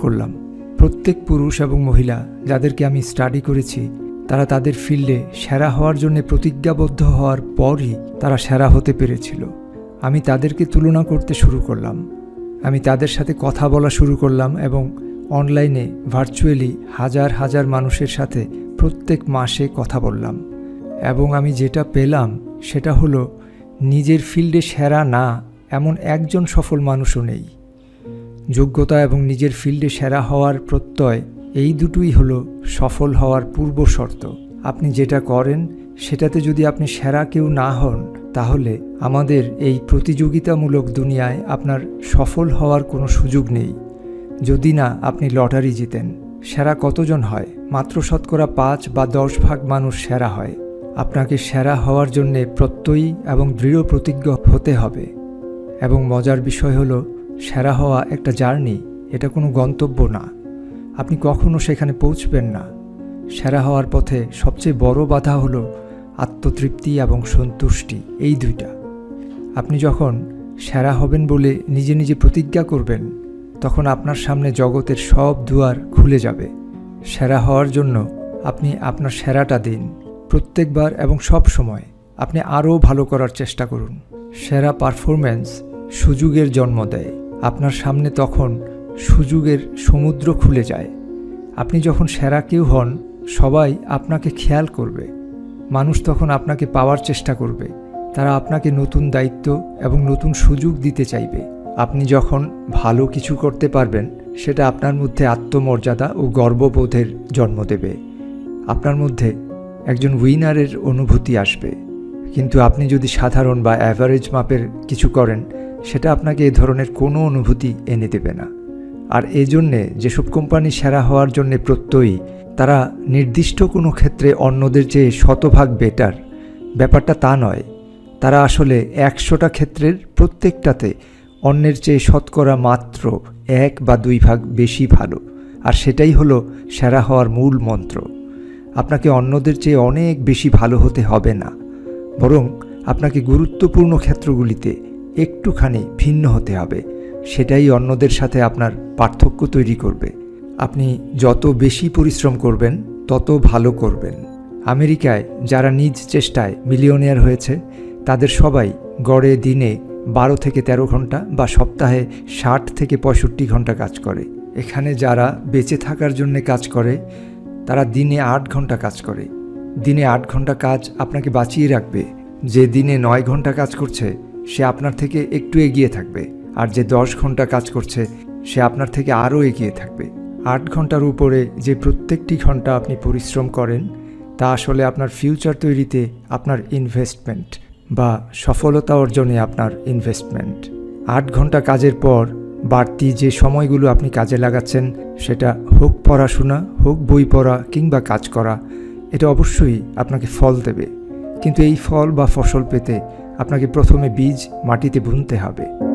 করলাম। প্রত্যেক পুরুষ এবং মহিলা যাদেরকে আমি স্টাডি করেছি, তারা তাদের ফিল্ডে সেরা হওয়ার জন্য প্রতিজ্ঞাবদ্ধ হওয়ার পরই তারা সেরা হতে পেরেছিল। আমি তাদেরকে তুলনা করতে শুরু করলাম। আমি তাদের সাথে কথা বলা শুরু করলাম এবং অনলাইনে ভার্চুয়ালি হাজার হাজার মানুষের সাথে প্রত্যেক মাসে কথা বললাম। এবং আমি যেটা পেলাম সেটা হলো, নিজের ফিল্ডে সেরা না এমন একজন সফল মানুষও নেই। যোগ্যতা এবং নিজের ফিল্ডে সেরা হওয়ার প্রত্যয়, এই দুটোই হলো সফল হওয়ার পূর্ব শর্ত। আপনি যেটা করেন, সেটাতে যদি আপনি সেরা কেউ না হন, তাহলে আমাদের এই প্রতিযোগিতামূলক দুনিয়ায় আপনার সফল হওয়ার কোনো সুযোগ নেই। যদি না, আপনি লটারি জিতেন। সেরা কতজন হয়? মাত্র শতকরা পাঁচ বা দশ ভাগ মানুষ সেরা হয়। আপনাকে সেরা হওয়ার জন্যে প্রত্যয়ী এবং দৃঢ় প্রতিজ্ঞ হতে হবে। এবং মজার বিষয় হলো সেরা হওয়া একটা জার্নি, এটা কোনো গন্তব্য না। আপনি কখনো সেখানে পৌঁছবেন না। সেরা হওয়ার পথে সবচেয়ে বড় বাধা হলো আত্মতৃপ্তি এবং সন্তুষ্টি, এই দুইটা। আপনি যখন সেরা হবেন বলে নিজে নিজে প্রতিজ্ঞা করবেন, তখন আপনার সামনে জগতের সব দুয়ার খুলে যাবে। সেরা হওয়ার জন্য আপনি আপনার সেরাটা দিন, প্রত্যেকবার এবং সব সময়। আপনি আরও ভালো করার চেষ্টা করুন। সেরা পারফরম্যান্স সুযোগের জন্ম দেয়। আপনার সামনে তখন সুযোগের সমুদ্র খুলে যায়। আপনি যখন সেরা কেউ হন, সবাই আপনাকে খেয়াল করবে। মানুষ তখন আপনাকে পাওয়ার চেষ্টা করবে। তারা আপনাকে নতুন দায়িত্ব এবং নতুন সুযোগ দিতে চাইবে। আপনি যখন ভালো কিছু করতে পারবেন, সেটা আপনার মধ্যে আত্মমর্যাদা ও গর্ববোধের জন্ম দেবে। আপনার মধ্যে একজন উইনারের অনুভূতি আসবে। কিন্তু আপনি যদি সাধারণ বা অ্যাভারেজ মাপের কিছু করেন সেটা আপনাকে এ ধরনের কোনো অনুভূতি এনে দেবে না। আর এজন্যে যেসব কোম্পানি সেরা হওয়ার জন্য প্রত্যয়ী, তারা নির্দিষ্ট কোনো ক্ষেত্রে অন্যদের চেয়ে শতভাগ বেটার ব্যাপারটা তা নয়, তারা আসলে একশোটা ক্ষেত্রের প্রত্যেকটাতে অন্যের চেয়ে শতকরা মাত্র এক বা দুই ভাগ বেশি ভালো। আর সেটাই হলো সেরা হওয়ার মূল মন্ত্র। আপনাকে অন্যদের চেয়ে অনেক বেশি ভালো হতে হবে না। বরং আপনাকে গুরুত্বপূর্ণ ক্ষেত্রগুলিতে একটুখানি ভিন্ন হতে হবে। সেটাই অন্যদের সাথে আপনার পার্থক্য তৈরি করবে। আপনি যত বেশি পরিশ্রম করবেন, তত ভালো করবেন। আমেরিকায় যারা নিজ চেষ্টায় মিলিয়নিয়ার হয়েছে, তাদের সবাই গড়ে দিনে বারো থেকে ১৩ ঘণ্টা বা সপ্তাহে ষাট থেকে পঁয়ষট্টি ঘণ্টা কাজ করে। এখানে যারা বেঁচে থাকার জন্য কাজ করে, তারা দিনে আট ঘণ্টা কাজ করে। দিনে আট ঘণ্টা কাজ আপনাকে বাঁচিয়ে রাখবে। যে দিনে নয় ঘণ্টা কাজ করছে সে আপনার থেকে একটু এগিয়ে থাকবে। আর যে দশ ঘণ্টা কাজ করছে, সে আপনার থেকে আরও এগিয়ে থাকবে। আট ঘণ্টার উপরে যে প্রত্যেকটি ঘণ্টা আপনি পরিশ্রম করেন, তা আসলে আপনার ফিউচার তৈরিতে আপনার ইনভেস্টমেন্ট বা সফলতা অর্জনে আপনার ইনভেস্টমেন্ট। আট ঘণ্টা কাজের পর বাড়তি যে সময়গুলো আপনি কাজে লাগাচ্ছেন, সেটা হোক পড়াশোনা, হোক বই পড়া কিংবা কাজ করা, এটা অবশ্যই আপনাকে ফল দেবে। কিন্তু এই ফল বা ফসল পেতে আপনাকে প্রথমে বীজ মাটিতে বুনতে হবে।